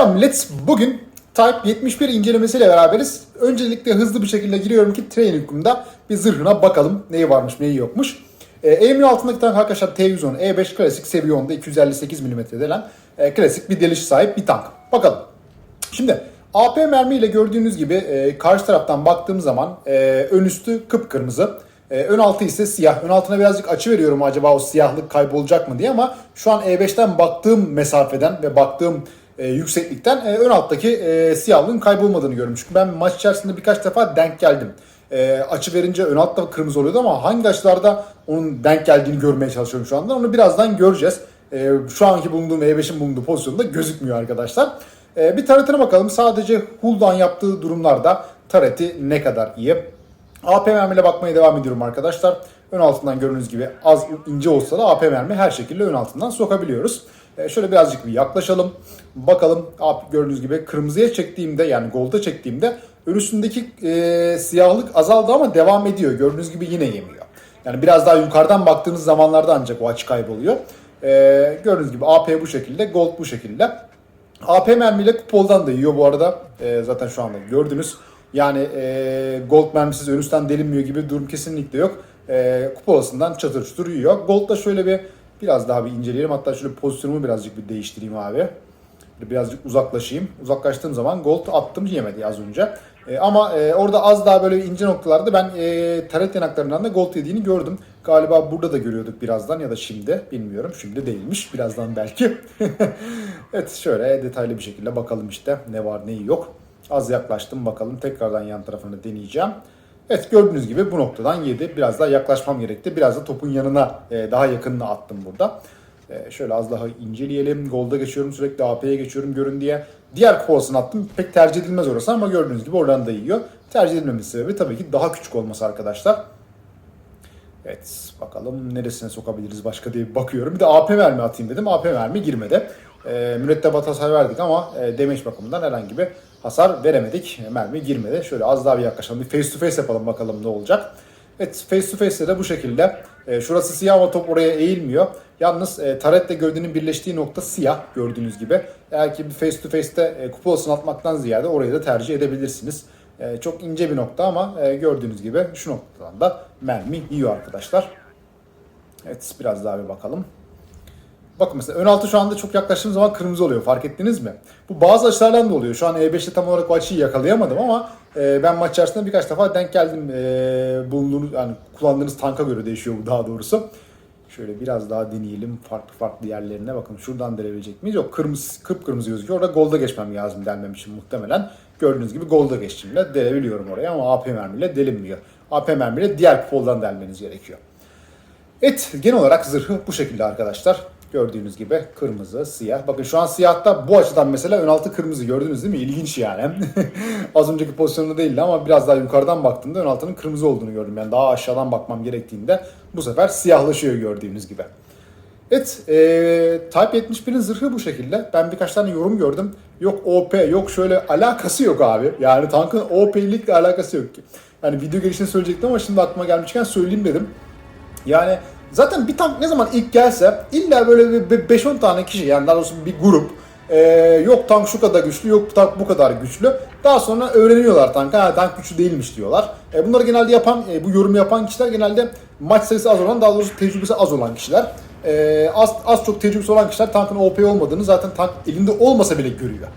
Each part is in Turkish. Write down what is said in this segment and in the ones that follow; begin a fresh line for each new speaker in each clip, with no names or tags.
Selam. Bugün Type 71 incelemesiyle beraberiz. Öncelikle hızlı bir şekilde giriyorum ki Training'imda bir zırhına bakalım neyi varmış neyi yokmuş. Ee, eğimin altındaki tank arkadaşlar T110 E5 klasik seviye 10'da 258 mm delen e, klasik bir deliş sahip bir tank. Bakalım. Şimdi AP mermiyle gördüğünüz gibi e, karşı taraftan baktığım zaman e, ön üstü kıpkırmızı. E, ön altı ise siyah. Ön altına birazcık açı veriyorum acaba o siyahlık kaybolacak mı diye ama şu an E5'ten baktığım mesafeden ve baktığım e, yükseklikten e, ön alttaki e, siyahlığın kaybolmadığını. Çünkü ben maç içerisinde birkaç defa denk geldim. E, açı verince ön altta kırmızı oluyordu ama hangi açılarda onun denk geldiğini görmeye çalışıyorum şu anda. Onu birazdan göreceğiz. E, şu anki bulunduğum E5'in bulunduğu pozisyonda gözükmüyor arkadaşlar. E, bir taretine bakalım. Sadece Hull'dan yaptığı durumlarda tareti ne kadar iyi. AP mermiyle bakmaya devam ediyorum arkadaşlar. Ön altından gördüğünüz gibi az ince olsa da AP mermi her şekilde ön altından sokabiliyoruz. E, şöyle birazcık bir yaklaşalım. Bakalım gördüğünüz gibi kırmızıya çektiğimde yani gold'a çektiğimde ön üstündeki e, siyahlık azaldı ama devam ediyor. Gördüğünüz gibi yine yemiyor. Yani biraz daha yukarıdan baktığınız zamanlarda ancak o açı kayboluyor. E, gördüğünüz gibi AP bu şekilde, gold bu şekilde. AP mermiyle kupoldan da yiyor bu arada. E, zaten şu anda gördünüz. Yani e, gold mermisiz ön üstten delinmiyor gibi durum kesinlikle yok. E, kupolasından çatır çutur yiyor. Gold'da şöyle bir biraz daha bir inceleyelim. Hatta şöyle pozisyonumu birazcık bir değiştireyim abi. Birazcık uzaklaşayım. Uzaklaştığım zaman gold attım yemedi az önce. E, ama e, orada az daha böyle ince noktalarda ben e, taret yanaklarından da gold yediğini gördüm. Galiba burada da görüyorduk birazdan ya da şimdi bilmiyorum. Şimdi değilmiş birazdan belki. evet şöyle detaylı bir şekilde bakalım işte ne var neyi yok. Az yaklaştım bakalım tekrardan yan tarafını deneyeceğim. Evet gördüğünüz gibi bu noktadan yedi. Biraz daha yaklaşmam gerekti. Biraz da topun yanına e, daha yakınına attım burada. E, şöyle az daha inceleyelim. Golda geçiyorum sürekli AP'ye geçiyorum görün diye. Diğer kovasını attım. Pek tercih edilmez orası ama gördüğünüz gibi oradan da yiyor. Tercih edilmemesi sebebi tabii ki daha küçük olması arkadaşlar. Evet bakalım neresine sokabiliriz başka diye bakıyorum. Bir de AP mermi atayım dedim. AP mermi girmedi. E, mürettebat hasar verdik ama e, damage bakımından herhangi bir hasar veremedik. Mermi girmedi. Şöyle az daha bir yaklaşalım. Bir face to face yapalım bakalım ne olacak. Evet face to face'de de bu şekilde. E, şurası siyah ama top oraya eğilmiyor. Yalnız e, taretle gövdenin birleştiği nokta siyah gördüğünüz gibi. Eğer ki bir face to face'te e, kupolasını atmaktan ziyade orayı da tercih edebilirsiniz. E, çok ince bir nokta ama e, gördüğünüz gibi şu noktadan da mermi yiyor arkadaşlar. Evet biraz daha bir bakalım. Bakın mesela ön altı şu anda çok yaklaştığım zaman kırmızı oluyor. Fark ettiniz mi? Bu bazı açılardan da oluyor. Şu an E5'te tam olarak o açıyı yakalayamadım ama e, ben maç içerisinde birkaç defa denk geldim. E, bulunduğunuz yani kullandığınız tanka göre değişiyor bu daha doğrusu. Şöyle biraz daha deneyelim farklı farklı yerlerine. Bakın şuradan delebilecek miyiz? Yok kırmızı kıpkırmızı gözüküyor. Orada golda geçmem lazım delmem için muhtemelen. Gördüğünüz gibi golda geçtiğimde delebiliyorum oraya ama AP mermiyle delinmiyor. AP mermiyle diğer kupoldan delmeniz gerekiyor. Evet genel olarak zırhı bu şekilde arkadaşlar. Gördüğünüz gibi kırmızı, siyah. Bakın şu an siyahta bu açıdan mesela ön altı kırmızı gördünüz değil mi? İlginç yani. Az önceki pozisyonda değildi ama biraz daha yukarıdan baktığımda ön altının kırmızı olduğunu gördüm. Yani daha aşağıdan bakmam gerektiğinde bu sefer siyahlaşıyor gördüğünüz gibi. Evet, e, Type 71'in zırhı bu şekilde. Ben birkaç tane yorum gördüm. Yok OP, yok şöyle alakası yok abi. Yani tankın OP'likle alakası yok ki. Yani video girişini söyleyecektim ama şimdi aklıma gelmişken söyleyeyim dedim. Yani zaten bir tank ne zaman ilk gelse illa böyle bir 5-10 tane kişi yani daha doğrusu bir grup ee, yok tank şu kadar güçlü, yok tank bu kadar güçlü. Daha sonra öğreniyorlar tankı. Ha tank güçlü değilmiş diyorlar. E, bunları genelde yapan, e, bu yorumu yapan kişiler genelde maç sayısı az olan, daha doğrusu tecrübesi az olan kişiler. E, az, az çok tecrübesi olan kişiler tankın OP olmadığını zaten tank elinde olmasa bile görüyor.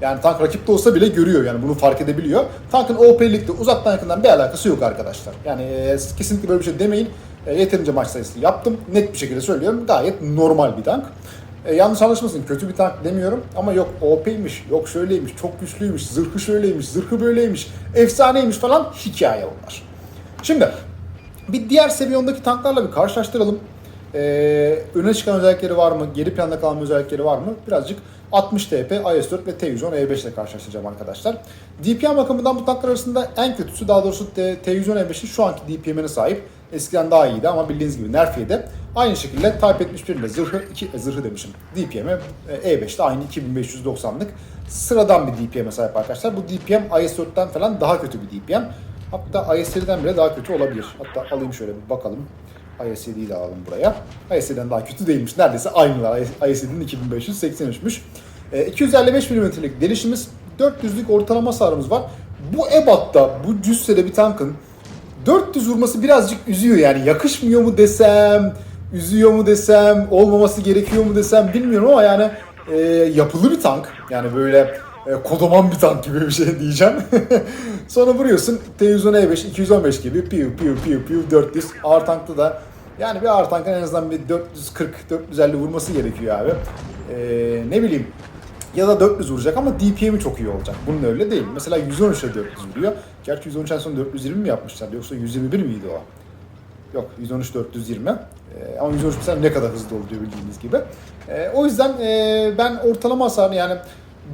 Yani tank rakipte olsa bile görüyor yani bunu fark edebiliyor. Tankın OP'likle uzaktan yakından bir alakası yok arkadaşlar. Yani e, kesinlikle böyle bir şey demeyin. E, yeterince maç sayısı yaptım. Net bir şekilde söylüyorum. Gayet normal bir tank. E, yanlış anlaşılmasın kötü bir tank demiyorum ama yok OP'ymiş, yok şöyleymiş, çok güçlüymüş, zırhı şöyleymiş, zırhı böyleymiş, efsaneymiş falan hikaye onlar. Şimdi bir diğer seviyondaki tanklarla bir karşılaştıralım. Ee, öne çıkan özellikleri var mı? Geri planda kalan özellikleri var mı? Birazcık 60 TP, IS-4 ve T110 E5 ile karşılaştıracağım arkadaşlar. DPM bakımından bu tanklar arasında en kötüsü daha doğrusu T110 E5'in şu anki DPM'ine sahip. Eskiden daha iyiydi ama bildiğiniz gibi nerf yedi. Aynı şekilde Type 71 ile zırhı, iki, e, zırhı demişim DPM'e E5'te aynı 2590'lık sıradan bir DPM'e sahip arkadaşlar. Bu DPM IS-4'ten falan daha kötü bir DPM. Hatta IS-7'den bile daha kötü olabilir. Hatta alayım şöyle bir bakalım. IS-7'yi de alalım buraya. IS-7'den daha kötü değilmiş. Neredeyse aynılar. IS-7'nin 2583'müş. E, 255 mm'lik delişimiz, 400'lük ortalama hasarımız var. Bu ebatta, bu cüssede bir tankın 400 vurması birazcık üzüyor yani. Yakışmıyor mu desem, üzüyor mu desem, olmaması gerekiyor mu desem bilmiyorum ama yani e, yapılı bir tank. Yani böyle e, kodoman bir tank gibi bir şey diyeceğim. Sonra vuruyorsun T110 E5, 215 gibi piu piu piu piu 400. Ağır tankta da yani bir ağır tankın en azından bir 440-450 vurması gerekiyor abi. E, ne bileyim ya da 400 vuracak ama DPM'i çok iyi olacak. Bunun öyle değil. Mesela 113'e 400 vuruyor. Gerçi 113'en son 420 mi yapmışlar yoksa 121 miydi o? Yok 113 420. Ee, ama 113 mesela ne kadar hızlı oluyor bildiğiniz gibi. Ee, o yüzden e, ben ortalama hasarını yani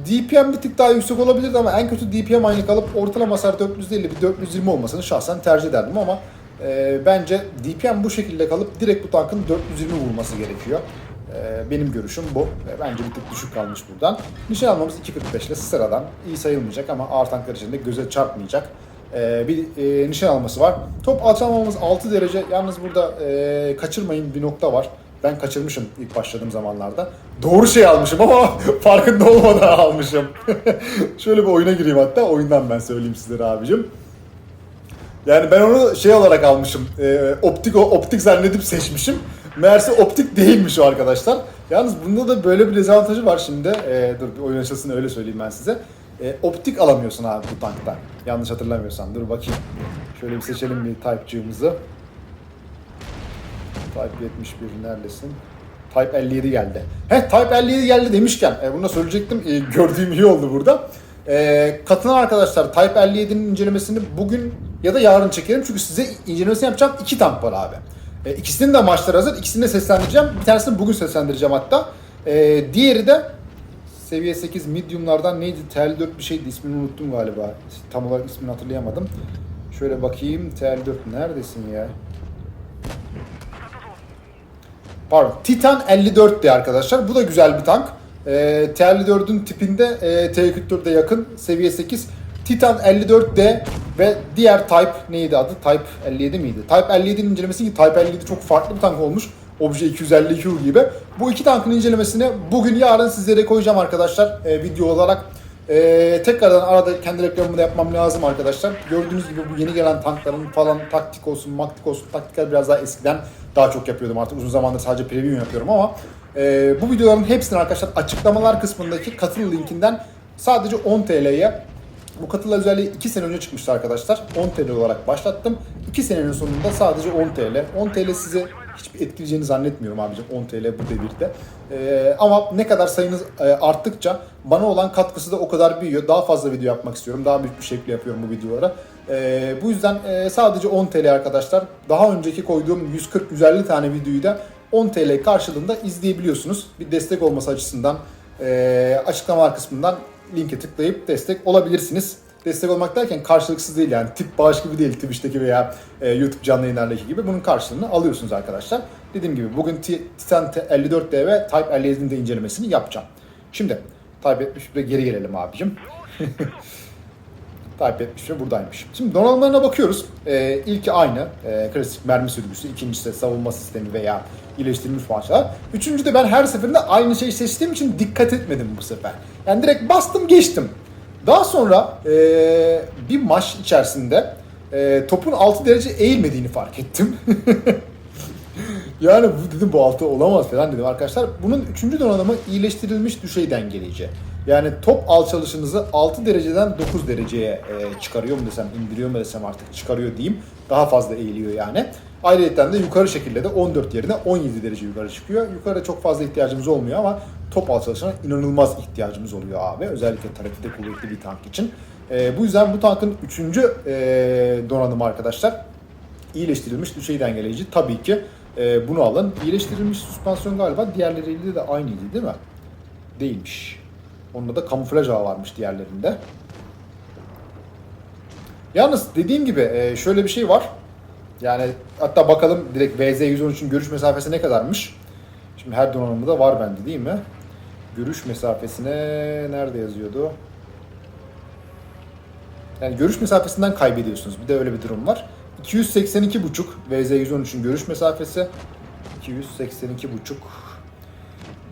DPM bir tık daha yüksek olabilirdi ama en kötü DPM aynı kalıp ortalama hasar 450 bir 420 olmasını şahsen tercih ederdim ama e, bence DPM bu şekilde kalıp direkt bu tankın 420 vurması gerekiyor. E, benim görüşüm bu. E, bence bir tık düşük kalmış buradan. Nişan almamız 2.45 ile sıradan iyi sayılmayacak ama ağır tanklar içinde göze çarpmayacak e, bir e, nişan alması var. Top alçalmamız 6 derece. Yalnız burada e, kaçırmayın bir nokta var. Ben kaçırmışım ilk başladığım zamanlarda. Doğru şey almışım ama farkında olmadan almışım. Şöyle bir oyuna gireyim hatta. Oyundan ben söyleyeyim sizlere abicim. Yani ben onu şey olarak almışım. E, optik optik zannedip seçmişim. Meğerse optik değilmiş o arkadaşlar. Yalnız bunda da böyle bir dezavantajı var şimdi. E, dur bir oyun açılsın öyle söyleyeyim ben size. E, optik alamıyorsun abi bu tankta. Yanlış hatırlamıyorsam. Dur bakayım. Şöyle bir seçelim bir Type'cığımızı. Type 71 neredesin? Type 57 geldi. He Type 57 geldi demişken e, bunu da söyleyecektim. E, gördüğüm iyi oldu burada. E, katılan arkadaşlar Type 57'nin incelemesini bugün ya da yarın çekerim. Çünkü size incelemesini yapacağım iki tank var abi. E, ikisinin de maçları hazır. İkisini de seslendireceğim. Bir tanesini bugün seslendireceğim hatta. E, diğeri de seviye 8 mediumlardan neydi? TL4 bir şeydi. ismini unuttum galiba. Tam olarak ismini hatırlayamadım. Şöyle bakayım. TL4 neredesin ya? Pardon. Titan 54'ti arkadaşlar. Bu da güzel bir tank. E, T54'ün tipinde e, T44'e yakın. Seviye 8. Titan 54D ve diğer Type neydi adı? Type 57 miydi? Type 57'nin incelemesi ki Type 57 çok farklı bir tank olmuş. Obje 252 gibi. Bu iki tankın incelemesini bugün yarın sizlere koyacağım arkadaşlar e, video olarak. E, tekrardan arada kendi reklamımı da yapmam lazım arkadaşlar. Gördüğünüz gibi bu yeni gelen tankların falan taktik olsun, maktik olsun. Taktikler biraz daha eskiden daha çok yapıyordum artık. Uzun zamandır sadece preview yapıyorum ama e, bu videoların hepsini arkadaşlar açıklamalar kısmındaki katıl linkinden sadece 10 TL'ye bu katıl özelliği 2 sene önce çıkmıştı arkadaşlar. 10 TL olarak başlattım. 2 senenin sonunda sadece 10 TL. 10 TL size hiçbir etkileyeceğini zannetmiyorum abicim 10 TL bu devirde. Ee, ama ne kadar sayınız e, arttıkça bana olan katkısı da o kadar büyüyor. Daha fazla video yapmak istiyorum. Daha büyük bir şekilde yapıyorum bu videolara. Ee, bu yüzden e, sadece 10 TL arkadaşlar. Daha önceki koyduğum 140-150 tane videoyu da 10 TL karşılığında izleyebiliyorsunuz. Bir destek olması açısından e, açıklamalar kısmından linke tıklayıp destek olabilirsiniz. Destek olmak derken karşılıksız değil yani tip bağış gibi değil Twitch'teki veya e, YouTube canlı yayınlardaki gibi bunun karşılığını alıyorsunuz arkadaşlar. Dediğim gibi bugün Titan 54D ve Type 57'nin de incelemesini yapacağım. Şimdi Type 71'e geri gelelim abicim. Type 71 buradaymış. Şimdi donanımlarına bakıyoruz. Ee, ilki aynı. Ee, klasik mermi sürgüsü. ikincisi savunma sistemi veya iyileştirilmiş parçalar. Üçüncü de ben her seferinde aynı şeyi seçtiğim için dikkat etmedim bu sefer. Yani direkt bastım geçtim. Daha sonra ee, bir maç içerisinde ee, topun 6 derece eğilmediğini fark ettim. yani dedim bu altı olamaz falan dedim arkadaşlar. Bunun üçüncü donanımı iyileştirilmiş düşey dengeleyici. Yani top alçalışınızı 6 dereceden 9 dereceye e, çıkarıyor mu desem, indiriyor mu desem artık çıkarıyor diyeyim. Daha fazla eğiliyor yani. Ayrıca de yukarı şekilde de 14 yerine 17 derece yukarı çıkıyor. Yukarıda çok fazla ihtiyacımız olmuyor ama top alçalışına inanılmaz ihtiyacımız oluyor abi. Özellikle trafikte kuvvetli bir tank için. E, bu yüzden bu tankın 3. E, donanımı arkadaşlar iyileştirilmiş düşey dengeleyici. Tabii ki e, bunu alın. İyileştirilmiş süspansiyon galiba diğerleriyle de aynıydı değil mi? Değilmiş. Onda da kamuflaj ağı varmış diğerlerinde. Yalnız dediğim gibi e, şöyle bir şey var. Yani hatta bakalım direkt VZ113'ün görüş mesafesi ne kadarmış? Şimdi her donanımda var bende değil mi? Görüş mesafesine nerede yazıyordu? Yani görüş mesafesinden kaybediyorsunuz. Bir de öyle bir durum var. 282.5 VZ113'ün görüş mesafesi. 282.5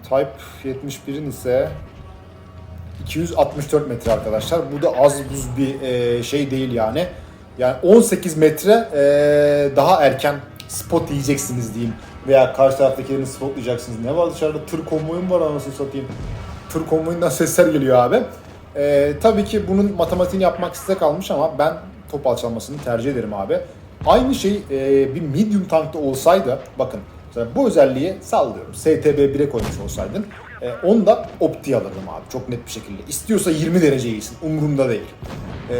Type 71'in ise 264 metre arkadaşlar. Bu da az buz bir e, şey değil yani. Yani 18 metre e, daha erken spot yiyeceksiniz diyeyim. Veya karşı taraftakilerini spotlayacaksınız. Ne var dışarıda? Tır konvoyum var anasını satayım. Tır konvoyundan sesler geliyor abi. E, tabii ki bunun matematiğini yapmak size kalmış ama ben top alçalmasını tercih ederim abi. Aynı şey e, bir medium tankta olsaydı bakın bu özelliği sallıyorum STB 1'e koymuş olsaydın e, onu da opti alırdım abi çok net bir şekilde. İstiyorsa 20 derece iyisin umurumda değil. E,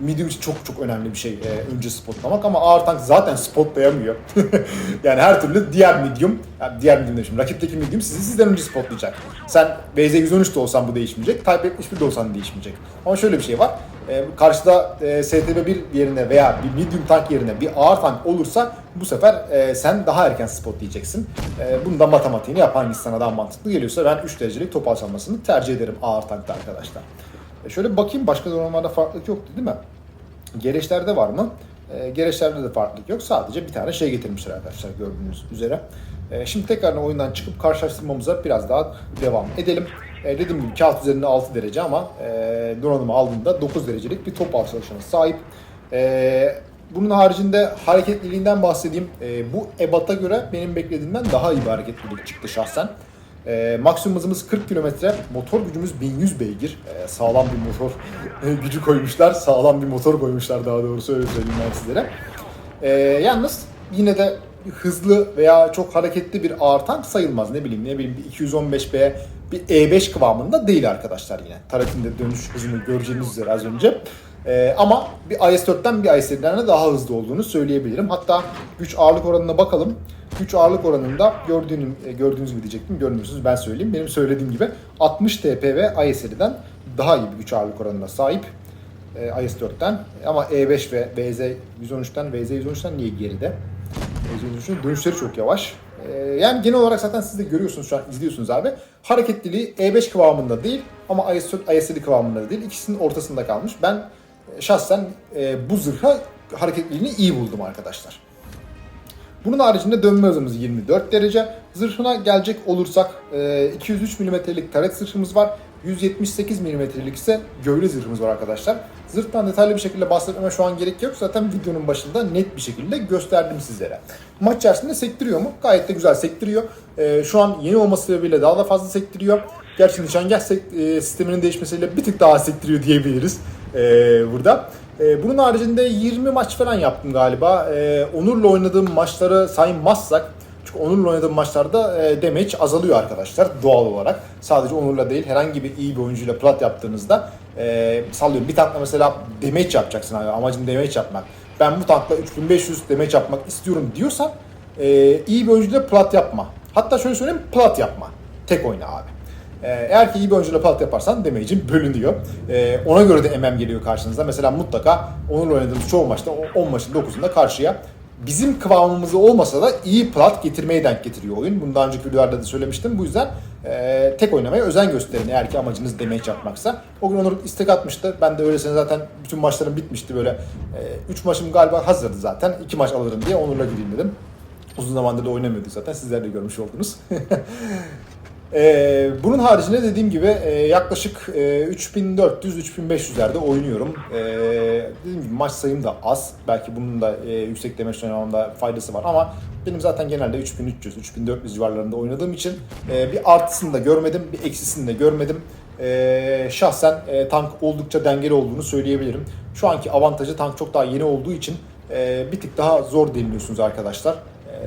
medium çok çok önemli bir şey e, önce spotlamak ama ağır tank zaten spotlayamıyor. yani her türlü diğer medium, yani diğer medium demişim, rakipteki medium sizi sizden önce spotlayacak. Sen BZ-113 de olsan bu değişmeyecek, Type 71 de olsan değişmeyecek. Ama şöyle bir şey var, e, karşıda e, STB1 yerine veya bir medium tank yerine bir ağır tank olursa bu sefer e, sen daha erken spotlayacaksın. E, bunu da matematiğini yap hangisi sana daha mantıklı geliyorsa ben 3 derecelik top alçalmasını tercih ederim ağır tankta arkadaşlar. E, şöyle bakayım başka donanımlarda farklılık yoktu değil mi? Gereçlerde var mı? E, gereçlerde de farklılık yok. Sadece bir tane şey getirmişler arkadaşlar gördüğünüz üzere. E, şimdi tekrar oyundan çıkıp karşılaştırmamıza biraz daha devam edelim. E, dediğim gibi kağıt üzerinde 6 derece ama e, donanımı aldığında 9 derecelik bir top alçalışına sahip. E, bunun haricinde hareketliliğinden bahsedeyim. E, bu ebat'a göre benim beklediğimden daha iyi bir hareketlilik çıktı şahsen. E, maksimum hızımız 40 km, motor gücümüz 1100 beygir. E, sağlam bir motor gücü koymuşlar, sağlam bir motor koymuşlar daha doğrusu öyle söyleyeyim ben sizlere. E, yalnız yine de hızlı veya çok hareketli bir ağır tank sayılmaz. Ne bileyim ne bileyim bir 215B bir E5 kıvamında değil arkadaşlar yine. Taratinde dönüş hızını göreceğiniz üzere az önce. Ee, ama bir IS-4'ten bir IS-7'den de daha hızlı olduğunu söyleyebilirim. Hatta güç ağırlık oranına bakalım. Güç ağırlık oranında gördüğünüz, gördüğünüz gibi diyecektim. Görmüyorsunuz ben söyleyeyim. Benim söylediğim gibi 60 TP ve IS-7'den daha iyi bir güç ağırlık oranına sahip. Ee, IS-4'ten ama E5 ve VZ-113'ten VZ-113'ten niye geride? VZ-113'ün dönüşleri çok yavaş. Ee, yani genel olarak zaten siz de görüyorsunuz şu an izliyorsunuz abi. Hareketliliği E5 kıvamında değil ama IS-4, IS-7 kıvamında da değil. İkisinin ortasında kalmış. Ben e, şahsen e, bu zırha hareketliliğini iyi buldum arkadaşlar. Bunun haricinde dönme hızımız 24 derece. Zırhına gelecek olursak e, 203 mm'lik taret zırhımız var. 178 mm'lik ise gövde zırhımız var arkadaşlar. Zırhtan detaylı bir şekilde bahsetmeme şu an gerek yok. Zaten videonun başında net bir şekilde gösterdim sizlere. Maç içerisinde sektiriyor mu? Gayet de güzel sektiriyor. E, şu an yeni olması sebebiyle daha da fazla sektiriyor. Gerçi nişangah e, sisteminin değişmesiyle bir tık daha sektiriyor diyebiliriz e, burada. E, bunun haricinde 20 maç falan yaptım galiba. E, Onur'la oynadığım maçları saymazsak çünkü Onur'la oynadığım maçlarda e, damage azalıyor arkadaşlar doğal olarak. Sadece Onur'la değil herhangi bir iyi bir oyuncuyla plat yaptığınızda e, sallıyorum bir tankla mesela damage yapacaksın abi amacın damage yapmak. Ben bu tankla 3500 damage yapmak istiyorum diyorsan e, iyi bir oyuncuyla plat yapma. Hatta şöyle söyleyeyim plat yapma. Tek oyna abi. Ee, Eğer ki iyi bir oyuncuyla plat yaparsan damage'in bölünüyor. Ee, ona göre de MM geliyor karşınıza. Mesela mutlaka onunla oynadığımız çoğu maçta, o 10 maçın 9'unda karşıya bizim kıvamımızı olmasa da iyi plat getirmeye denk getiriyor oyun. Bunu daha önceki videolarda da söylemiştim. Bu yüzden e, tek oynamaya özen gösterin eğer ki amacınız damage yapmaksa. O gün Onur istek atmıştı. Ben de öylesine zaten bütün maçlarım bitmişti böyle. 3 maçım galiba hazırdı zaten. 2 maç alırım diye Onur'la gideyim dedim. Uzun zamandır da oynamıyorduk zaten. Sizler de görmüş oldunuz. Ee, bunun haricinde dediğim gibi e, yaklaşık e, 3400-3500'lerde oynuyorum. Ee, dediğim gibi maç sayım da az. Belki bunun da e, yüksek demeç oynamamda faydası var ama benim zaten genelde 3300-3400 civarlarında oynadığım için e, bir artısını da görmedim, bir eksisini de görmedim. E, şahsen e, tank oldukça dengeli olduğunu söyleyebilirim. Şu anki avantajı tank çok daha yeni olduğu için e, bir tık daha zor deniliyorsunuz arkadaşlar.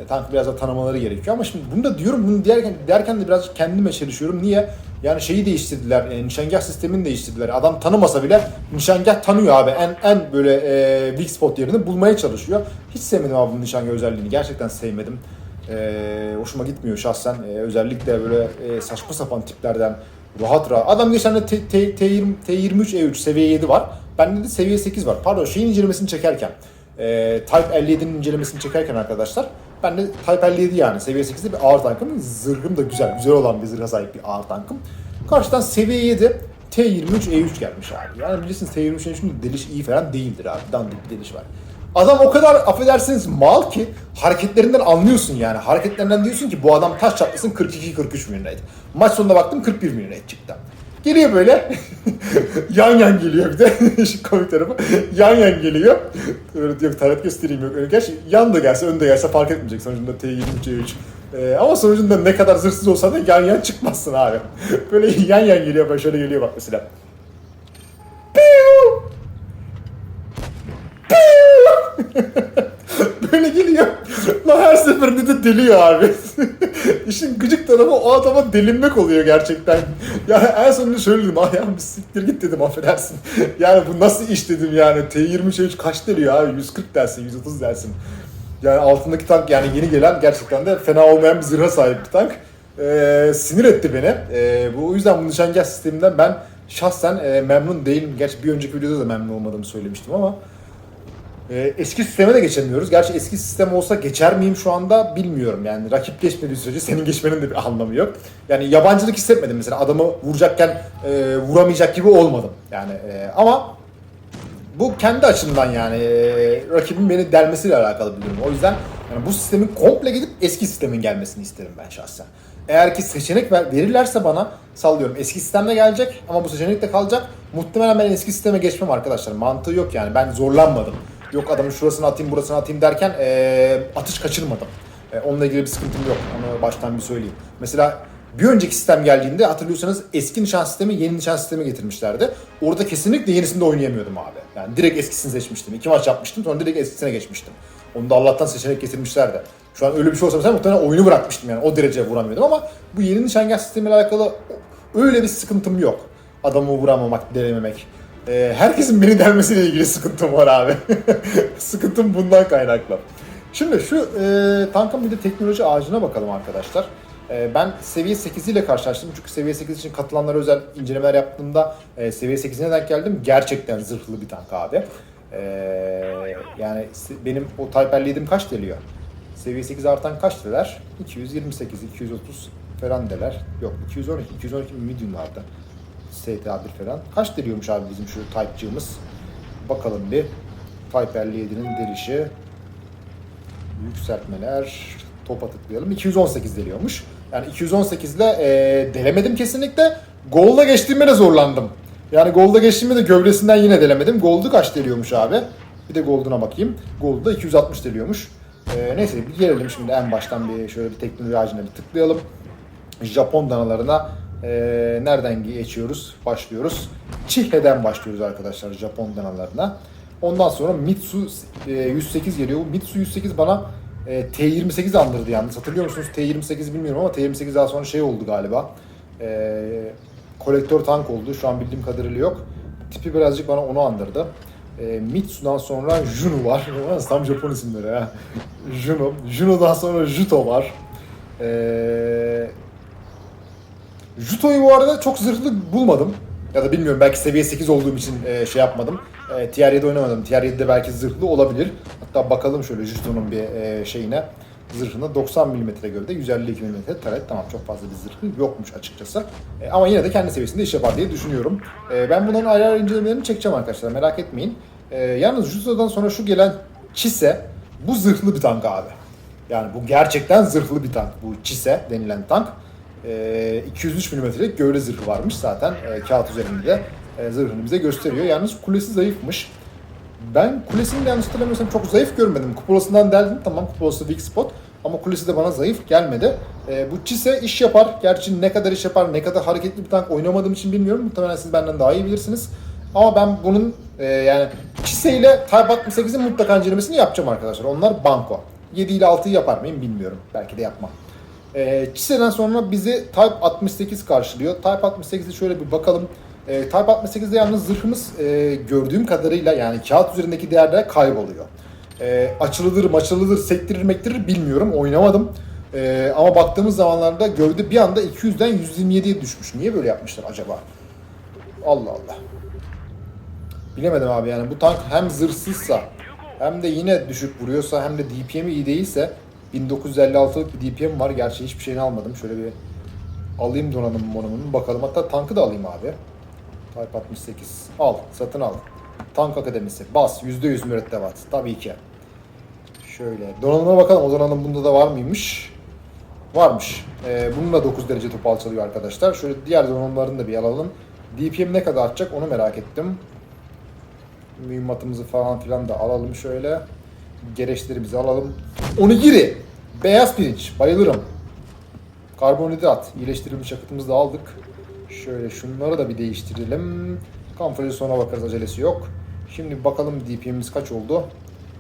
E, tank biraz da tanımaları gerekiyor ama şimdi bunu da diyorum bunu derken, derken de birazcık kendime çelişiyorum. Niye? Yani şeyi değiştirdiler, e, nişangah sistemini değiştirdiler. Adam tanımasa bile nişangah tanıyor abi. En en böyle e, weak spot yerini bulmaya çalışıyor. Hiç sevmedim abi bu nişangah özelliğini. Gerçekten sevmedim. E, hoşuma gitmiyor şahsen. E, özellikle böyle e, saçma sapan tiplerden rahat rahat. Adam geçen de T, T, T20, T23 E3 seviye 7 var. Bende de seviye 8 var. Pardon şeyin incelemesini çekerken. E, Type 57'nin incelemesini çekerken arkadaşlar ben de Type 57 yani seviye 8'de bir ağır tankım. Zırhım da güzel, güzel olan bir zırha sahip bir ağır tankım. Karşıdan seviye 7 T23 E3 gelmiş abi. Yani bilirsiniz T23 E3'ün de deliş iyi falan değildir abi. Dandik bir deliş var. Adam o kadar affedersiniz mal ki hareketlerinden anlıyorsun yani. Hareketlerinden diyorsun ki bu adam taş çatlasın 42-43 milyon Maç sonunda baktım 41 milyon çıktı. Geliyor böyle. yan yan geliyor bir de. Şu komik tarafı. Yan yan geliyor. Öyle yok taret göstereyim yok. Öyle gerçi yan da gelse ön de gelse fark etmeyecek sonucunda T23 C3. Ee, ama sonucunda ne kadar zırhsız olsa da yan yan çıkmazsın abi. Böyle yan yan geliyor böyle şöyle geliyor bak mesela. Piu! Piu! böyle geliyor. Lan her seferinde de deliyor abi. İşin gıcık tarafı o adama delinmek oluyor gerçekten. Ya en sonunda şöyle dedim. Ah ya bir siktir git dedim affedersin. Yani bu nasıl iş dedim yani. T23 kaç deliyor abi? 140 dersin, 130 dersin. Yani altındaki tank yani yeni gelen gerçekten de fena olmayan bir zırha sahip bir tank. Ee, sinir etti beni. Ee, bu o yüzden bu nişangah sisteminden ben şahsen e, memnun değilim. Gerçi bir önceki videoda da memnun olmadığımı söylemiştim ama ee, eski sisteme de geçemiyoruz. Gerçi eski sistem olsa geçer miyim şu anda bilmiyorum. Yani rakip geçmediği sürece senin geçmenin de bir anlamı yok. Yani yabancılık hissetmedim mesela. Adamı vuracakken e, vuramayacak gibi olmadım. Yani e, ama bu kendi açımdan yani e, rakibin beni delmesiyle alakalı bir durum. O yüzden yani bu sistemin komple gidip eski sistemin gelmesini isterim ben şahsen. Eğer ki seçenek ver, verirlerse bana sallıyorum eski sistemde gelecek ama bu seçenek de kalacak. Muhtemelen ben eski sisteme geçmem arkadaşlar. Mantığı yok yani ben zorlanmadım. Yok adamın şurasını atayım burasını atayım derken e, atış kaçırmadım. E, onunla ilgili bir sıkıntım yok. Onu baştan bir söyleyeyim. Mesela bir önceki sistem geldiğinde hatırlıyorsanız eski nişan sistemi yeni nişan sistemi getirmişlerdi. Orada kesinlikle yenisinde oynayamıyordum abi. Yani direkt eskisini seçmiştim. İki maç yapmıştım sonra direkt eskisine geçmiştim. Onu da Allah'tan seçenek getirmişlerdi. Şu an öyle bir şey olsa mesela muhtemelen oyunu bırakmıştım yani o derece vuramıyordum ama bu yeni nişangah sistemiyle alakalı öyle bir sıkıntım yok. Adamı vuramamak, denememek. Ee, herkesin beni delmesiyle ilgili sıkıntım var abi. sıkıntım bundan kaynaklı. Şimdi şu e, tankın bir de teknoloji ağacına bakalım arkadaşlar. E, ben seviye 8 ile karşılaştım. Çünkü seviye 8 için katılanlara özel incelemeler yaptığımda e, seviye 8'ine denk geldim. Gerçekten zırhlı bir tank abi. E, yani benim o Type 57'im kaç deliyor? Seviye 8 artan kaç deler? 228, 230 falan deler. Yok 212, 212 medium vardı. STA1 falan. Kaç deliyormuş abi bizim şu Type'cığımız? Bakalım bir. Type 57'nin delişi. Yükseltmeler. Topa tıklayalım. 218 deliyormuş. Yani 218 ile e, delemedim kesinlikle. Gold'a geçtiğimde de zorlandım. Yani Gold'a geçtiğimde de gövdesinden yine delemedim. Gold'u kaç deliyormuş abi? Bir de Gold'una bakayım. Gold'da 260 deliyormuş. E, neyse bir gelelim şimdi en baştan bir şöyle bir teknoloji ağacına bir tıklayalım. Japon danalarına e, nereden geçiyoruz? Başlıyoruz. Chihe'den başlıyoruz arkadaşlar Japon danalarına. Ondan sonra Mitsu e, 108 geliyor. Mitsu 108 bana e, T28 andırdı yalnız. Hatırlıyor musunuz? T28 bilmiyorum ama T28 daha sonra şey oldu galiba. E, kolektör tank oldu. Şu an bildiğim kadarıyla yok. Tipi birazcık bana onu andırdı. E, Mitsu'dan sonra Juno var. Tam Japon isimleri ha. Juno. Juno'dan sonra Juto var. Eee Juto'yu bu arada çok zırhlı bulmadım. Ya da bilmiyorum belki seviye 8 olduğum için e, şey yapmadım. E, Tier 7 oynamadım. Tier 7'de belki zırhlı olabilir. Hatta bakalım şöyle Juto'nun bir e, şeyine. Zırhına 90 mm gövde, 152 mm taret. Tamam çok fazla bir zırhı yokmuş açıkçası. E, ama yine de kendi seviyesinde iş yapar diye düşünüyorum. E, ben bunların ayrı ayrı incelemelerini çekeceğim arkadaşlar merak etmeyin. E, yalnız Juto'dan sonra şu gelen Chise bu zırhlı bir tank abi. Yani bu gerçekten zırhlı bir tank. Bu Chise denilen tank. E, 203 mm'lik gövde zırhı varmış zaten e, kağıt üzerinde de e, zırhını bize gösteriyor. Yalnız kulesi zayıfmış. Ben kulesini de yanlış hatırlamıyorsam çok zayıf görmedim. Kupolasından deldim tamam kupolası weak spot ama kulesi de bana zayıf gelmedi. E, bu Chise iş yapar. Gerçi ne kadar iş yapar, ne kadar hareketli bir tank oynamadığım için bilmiyorum. Muhtemelen siz benden daha iyi bilirsiniz. Ama ben bunun e, yani Chise ile Type 68'in mutlaka incelemesini yapacağım arkadaşlar. Onlar banko. 7 ile 6'yı yapar mıyım bilmiyorum. Belki de yapmam. E, Chise'den sonra bizi Type 68 karşılıyor. Type 68'e şöyle bir bakalım. E, Type 68'de yalnız zırhımız e, gördüğüm kadarıyla yani kağıt üzerindeki değerler kayboluyor. E, açılıdır, maçılıdır, sektirir, mektirir bilmiyorum. Oynamadım. E, ama baktığımız zamanlarda gövde bir anda 200'den 127'ye düşmüş. Niye böyle yapmışlar acaba? Allah Allah. Bilemedim abi yani bu tank hem zırhsızsa hem de yine düşük vuruyorsa hem de DPM'i iyi değilse 1956'lık bir DPM var. Gerçi hiçbir şeyini almadım. Şöyle bir alayım donanım monumunu bakalım. Hatta tankı da alayım abi. Type 68. Al. Satın al. Tank Akademisi. Bas. %100 mürettebat. Tabii ki. Şöyle. Donanıma bakalım. O donanım bunda da var mıymış? Varmış. Ee, bunun da 9 derece top alçalıyor arkadaşlar. Şöyle diğer donanımlarını da bir alalım. DPM ne kadar atacak onu merak ettim. Mühimmatımızı falan filan da alalım şöyle. Gereçlerimizi alalım. Onigiri. Beyaz pirinç. Bayılırım. Karbonhidrat. iyileştirilmiş yakıtımızı da aldık. Şöyle şunları da bir değiştirelim. Kamuflajı sonra bakarız acelesi yok. Şimdi bakalım DPM'imiz kaç oldu?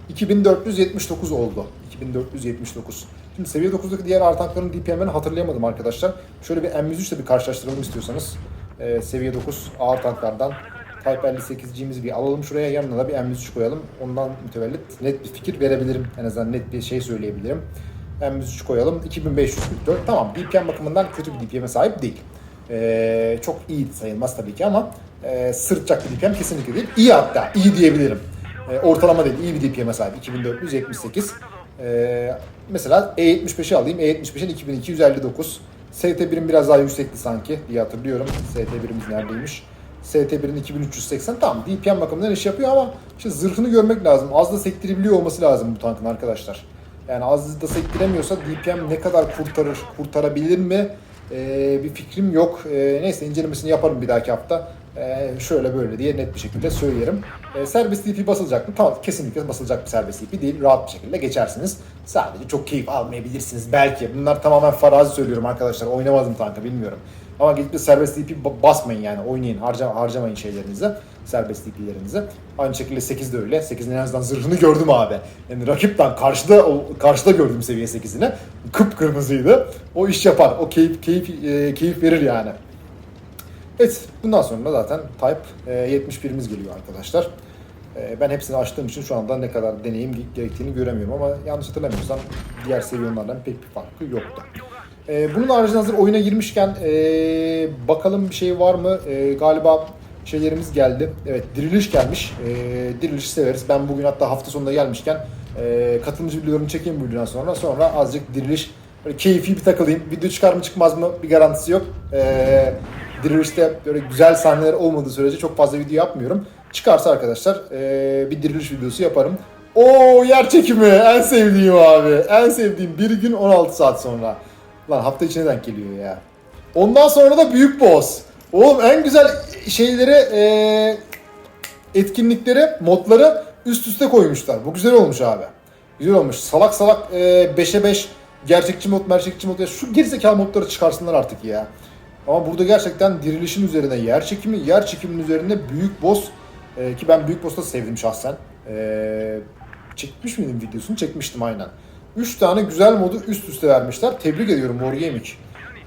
2479 oldu. 2479. Şimdi seviye 9'daki diğer artankların DPM'lerini hatırlayamadım arkadaşlar. Şöyle bir M103 ile bir karşılaştıralım istiyorsanız. Ee, seviye 9 ağır tanklardan Type 58G'mizi bir alalım şuraya. Yanına da bir M103 koyalım. Ondan mütevellit net bir fikir verebilirim. En azından net bir şey söyleyebilirim. M103 koyalım. 2544. Tamam DPM bakımından kötü bir DPM'e sahip değil. Ee, çok iyi sayılmaz tabii ki ama e, sırtacak bir DPM kesinlikle değil. İyi hatta. iyi diyebilirim. E, ortalama değil. iyi bir DPM'e sahip. 2478. E, mesela E75'i alayım. E75'in 2259. ST1'in biraz daha yüksekti sanki diye hatırlıyorum. ST1'imiz neredeymiş? ST1'in 2380 tamam DPM bakımından iş yapıyor ama işte zırhını görmek lazım. Az da sektirebiliyor olması lazım bu tankın arkadaşlar. Yani az da sektiremiyorsa DPM ne kadar kurtarır, kurtarabilir mi? Ee, bir fikrim yok. Ee, neyse incelemesini yaparım bir dahaki hafta. Ee, şöyle böyle diye net bir şekilde söylerim. Ee, serbest DP basılacak mı? Tamam kesinlikle basılacak bir serbest DP değil. Rahat bir şekilde geçersiniz. Sadece çok keyif almayabilirsiniz belki. Bunlar tamamen farazi söylüyorum arkadaşlar. Oynamadım tanka bilmiyorum. Ama gidip de serbest DP ba- basmayın yani oynayın. Harca, harcamayın şeylerinizi. Serbest DP'lerinizi. Aynı şekilde 8 de öyle. 8'in en azından zırhını gördüm abi. Yani rakipten karşıda karşıda gördüm seviye 8'ini. Kıpkırmızıydı. O iş yapar. O keyif keyif e, keyif verir yani. Evet, bundan sonra zaten Type e, 71'imiz geliyor arkadaşlar. E, ben hepsini açtığım için şu anda ne kadar deneyim gerektiğini göremiyorum ama yanlış hatırlamıyorsam diğer seviyonlardan pek bir farkı yoktu. E, bunun haricinde hazır oyuna girmişken e, bakalım bir şey var mı? E, galiba şeylerimiz geldi. Evet, diriliş gelmiş. E, dirilişi severiz. Ben bugün hatta hafta sonunda gelmişken e, katılımcı videolarını çekeyim bu videodan sonra. Sonra azıcık diriliş böyle keyfi bir takılayım. Video çıkar mı çıkmaz mı bir garantisi yok. E, Dirilişte böyle güzel sahneler olmadığı sürece çok fazla video yapmıyorum. Çıkarsa arkadaşlar eee, bir diriliş videosu yaparım. O yer çekimi en sevdiğim abi. En sevdiğim bir gün 16 saat sonra. Lan hafta içine denk geliyor ya. Ondan sonra da büyük boss. Oğlum en güzel şeyleri eee, etkinlikleri, modları üst üste koymuşlar. Bu güzel olmuş abi. Güzel olmuş. Salak salak eee 5'e 5 gerçekçi mod, gerçekçi mod. Ya şu gerizekalı modları çıkarsınlar artık ya. Ama burada gerçekten dirilişin üzerine yer çekimi, yer çekiminin üzerine büyük boss e, ki ben büyük boss'u da sevdim şahsen. E, çekmiş miydim videosunu? Çekmiştim aynen. 3 tane güzel modu üst üste vermişler. Tebrik ediyorum Wargaming.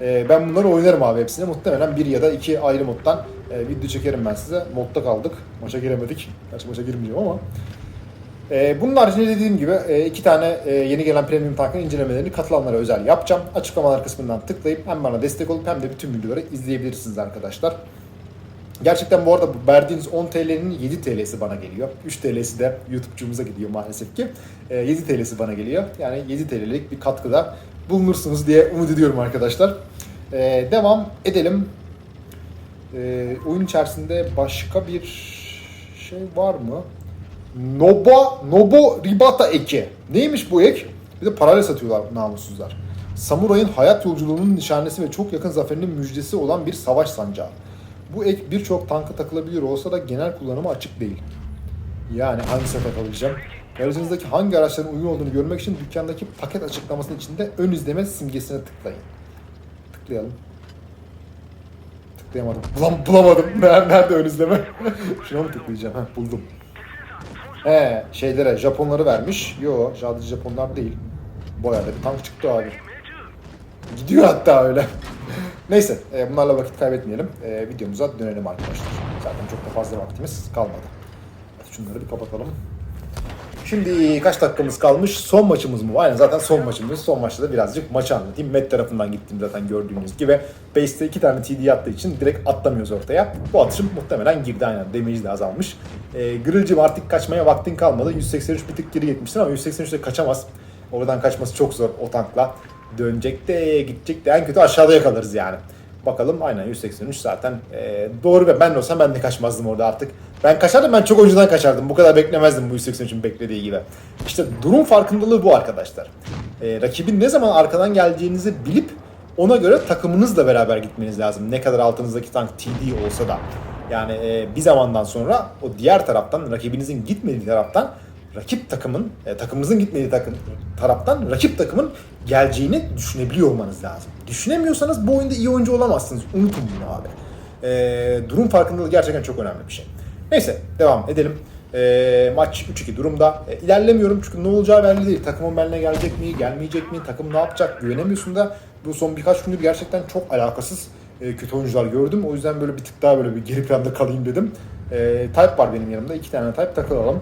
E, ben bunları oynarım abi hepsine. Muhtemelen bir ya da iki ayrı moddan e, video çekerim ben size. Modda kaldık. Maça giremedik. Gerçi maça girmeyeceğim ama. Ee, bunun haricinde dediğim gibi e, iki tane e, yeni gelen premium tankın incelemelerini katılanlara özel yapacağım. Açıklamalar kısmından tıklayıp hem bana destek olup hem de bütün videoları izleyebilirsiniz arkadaşlar. Gerçekten bu arada verdiğiniz 10 TL'nin 7 TL'si bana geliyor. 3 TL'si de YouTube'cumuza gidiyor maalesef ki. E, 7 TL'si bana geliyor. Yani 7 TL'lik bir katkıda bulunursunuz diye umut ediyorum arkadaşlar. E, devam edelim. E, oyun içerisinde başka bir şey var mı? Noba, Nobo Ribata eki. Neymiş bu ek? Bir de parayla satıyorlar namussuzlar. Samuray'ın hayat yolculuğunun nişanesi ve çok yakın zaferinin müjdesi olan bir savaş sancağı. Bu ek birçok tanka takılabilir olsa da genel kullanıma açık değil. Yani hangisine takılacağım? Garajınızdaki hangi araçların uygun olduğunu görmek için dükkandaki paket açıklamasının içinde ön izleme simgesine tıklayın. Tıklayalım. Tıklayamadım. Bulam, bulamadım. Nerede ön izleme? Şuna mı tıklayacağım? Heh, buldum. He şeylere Japonları vermiş. Yo sadece Japonlar değil. Bayağı da bir tank çıktı abi. Gidiyor hatta öyle. Neyse e, bunlarla vakit kaybetmeyelim. E, videomuza dönelim arkadaşlar. Zaten çok da fazla vaktimiz kalmadı. Hadi şunları bir kapatalım. Şimdi kaç dakikamız kalmış? Son maçımız mı? Aynen zaten son maçımız. Son maçta da birazcık maçı anlatayım. Met tarafından gittim zaten gördüğünüz gibi. Base'te iki tane TD attığı için direkt atlamıyoruz ortaya. Bu atışım muhtemelen girdi aynen. Damage de azalmış. Ee, Grill'cim artık kaçmaya vaktin kalmadı. 183 bir tık geri gitmiştin ama 183'te kaçamaz. Oradan kaçması çok zor o tankla. Dönecek de gidecek de en kötü aşağıda yakalarız yani. Bakalım aynen 183 zaten e, doğru ve ben olsam ben de kaçmazdım orada artık. Ben kaçardım ben çok önceden kaçardım. Bu kadar beklemezdim bu 183'ün beklediği gibi. İşte durum farkındalığı bu arkadaşlar. E, rakibin ne zaman arkadan geleceğinizi bilip Ona göre takımınızla beraber gitmeniz lazım. Ne kadar altınızdaki tank TD olsa da. Yani e, bir zamandan sonra o diğer taraftan, rakibinizin gitmediği taraftan rakip takımın, e, takımınızın gitmediği takım, taraftan rakip takımın geleceğini düşünebiliyor olmanız lazım. Düşünemiyorsanız bu oyunda iyi oyuncu olamazsınız. Unutun bunu abi. E, durum farkındalığı gerçekten çok önemli bir şey. Neyse devam edelim. E, maç 3-2 durumda. E, ilerlemiyorum çünkü ne olacağı belli değil. Takımın benimle gelecek mi, gelmeyecek mi, takım ne yapacak güvenemiyorsun da. Bu son birkaç gündür gerçekten çok alakasız e, kötü oyuncular gördüm. O yüzden böyle bir tık daha böyle bir geri planda kalayım dedim. E, type var benim yanımda. iki tane type takılalım.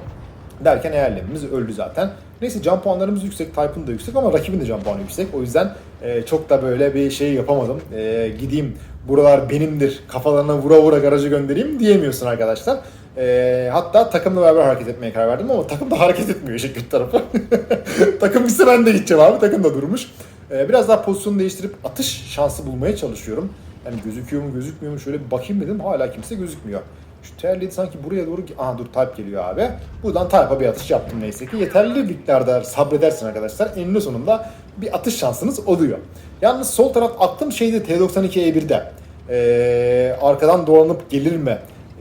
Derken eğerlemimiz öldü zaten. Neyse can puanlarımız yüksek, Type'ın da yüksek ama rakibin de can puanı yüksek. O yüzden e, çok da böyle bir şey yapamadım. E, gideyim buralar benimdir, kafalarına vura vura garajı göndereyim diyemiyorsun arkadaşlar. E, hatta takımla beraber hareket etmeye karar verdim ama takım da hareket etmiyor işin tarafı. takım bitse ben de gideceğim abi, takım da durmuş. E, biraz daha pozisyonu değiştirip atış şansı bulmaya çalışıyorum. Yani gözüküyor mu gözükmüyor mu şöyle bir bakayım dedim hala kimse gözükmüyor. Şu terledi sanki buraya doğru... Aha dur type geliyor abi. Buradan type'a bir atış yaptım neyse ki. Yeterli miktarda sabredersin arkadaşlar. Eninde sonunda bir atış şansınız oluyor. Yalnız sol taraf attığım şeyde T92E1'de. Ee, arkadan dolanıp gelir mi?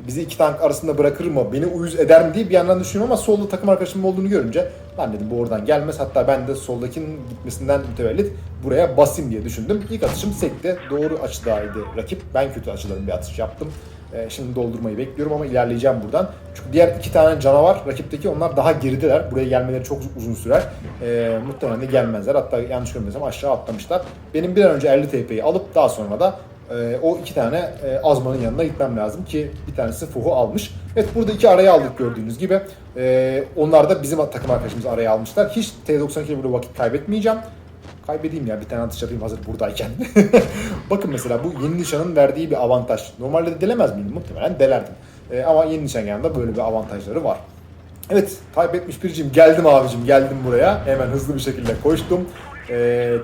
Bizi iki tank arasında bırakır mı? Beni uyuz eder mi diye bir yandan düşünüyorum ama solda takım arkadaşımın olduğunu görünce ben dedim bu oradan gelmez. Hatta ben de soldakinin gitmesinden mütevellit buraya basayım diye düşündüm. İlk atışım sekte. Doğru açıdaydı rakip. Ben kötü açıdan bir atış yaptım. Ee, şimdi doldurmayı bekliyorum ama ilerleyeceğim buradan. Çünkü diğer iki tane canavar rakipteki onlar daha gerideler. Buraya gelmeleri çok uzun sürer. Ee, muhtemelen de gelmezler. Hatta yanlış görmüyorsam aşağı atlamışlar. Benim bir an önce 50 TP'yi alıp daha sonra da e, o iki tane e, Azman'ın yanına gitmem lazım ki bir tanesi Fuhu almış. Evet burada iki araya aldık gördüğünüz gibi. E, onlar da bizim takım arkadaşımızı araya almışlar. Hiç T92 burada vakit kaybetmeyeceğim. Kaybedeyim ya bir tane atış yapayım hazır buradayken. Bakın mesela bu yeni nişanın verdiği bir avantaj. Normalde de delemez miydim? Muhtemelen delerdim. E, ama yeni nişan yanında böyle bir avantajları var. Evet, Type 71'ciyim. Geldim abicim, geldim buraya. Hemen hızlı bir şekilde koştum. E,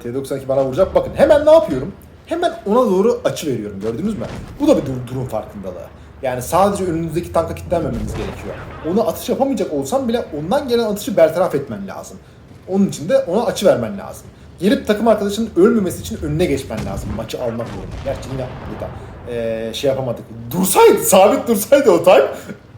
T92 bana vuracak. Bakın hemen ne yapıyorum? Hemen ona doğru açı veriyorum. Gördünüz mü? Bu da bir dur- durum farkındalığı. Yani sadece önünüzdeki tanka kilitlenmemeniz gerekiyor. Ona atış yapamayacak olsam bile ondan gelen atışı bertaraf etmen lazım. Onun için de ona açı vermen lazım. Gelip takım arkadaşının ölmemesi için önüne geçmen lazım. Maçı almak uğruna. Gerçi yine burada eee, şey yapamadık. Dursaydı, sabit dursaydı o time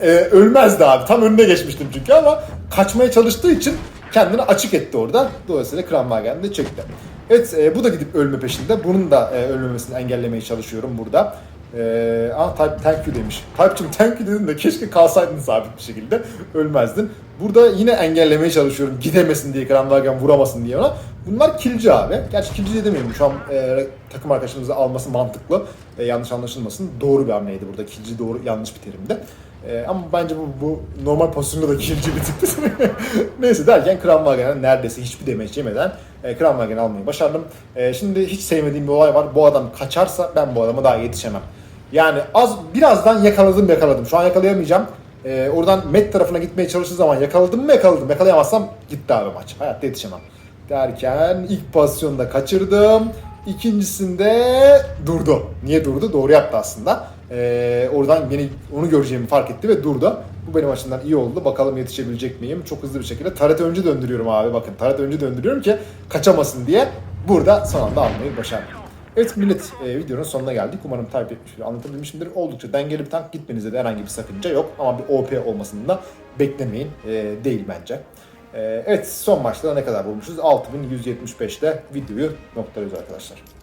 eee, ölmezdi abi. Tam önüne geçmiştim çünkü ama kaçmaya çalıştığı için kendini açık etti orada. Dolayısıyla Kranwagen de çekti. Evet e, bu da gidip ölme peşinde. Bunun da e, ölmemesini engellemeye çalışıyorum burada. Ee, ah Type thank you demiş. Type'cim thank you dedim de keşke kalsaydın sabit bir şekilde ölmezdin. Burada yine engellemeye çalışıyorum gidemesin diye Kranwagen vuramasın diye ona. Bunlar kilci abi. Gerçi kilci de demiyorum şu an e, takım arkadaşımızı alması mantıklı. E, yanlış anlaşılmasın. Doğru bir hamleydi burada. Kilci doğru yanlış bir terimdi. E, ama bence bu, bu normal pozisyonda da kilci bir tıktı. Neyse derken Kranwagen'a neredeyse hiçbir demeç yemeden e, Kranwagen almayı başardım. E, şimdi hiç sevmediğim bir olay var. Bu adam kaçarsa ben bu adama daha yetişemem. Yani az birazdan yakaladım yakaladım. Şu an yakalayamayacağım. Ee, oradan Met tarafına gitmeye çalıştığı zaman yakaladım mı yakaladım. Yakalayamazsam gitti abi maç. Hayatta yetişemem. Derken ilk pozisyonda kaçırdım. İkincisinde durdu. Niye durdu? Doğru yaptı aslında. Ee, oradan beni onu göreceğimi fark etti ve durdu. Bu benim açımdan iyi oldu. Bakalım yetişebilecek miyim? Çok hızlı bir şekilde. Taret önce döndürüyorum abi. Bakın taret önce döndürüyorum ki kaçamasın diye. Burada son anda almayı başardım. Evet millet e, videonun sonuna geldik. Umarım takip etmiş ve anlatabilmişimdir. Oldukça dengeli bir tank gitmenizde de herhangi bir sakınca yok. Ama bir OP olmasını da beklemeyin. E, değil bence. E, evet son maçta ne kadar bulmuşuz? 6175'te videoyu noktalıyoruz arkadaşlar.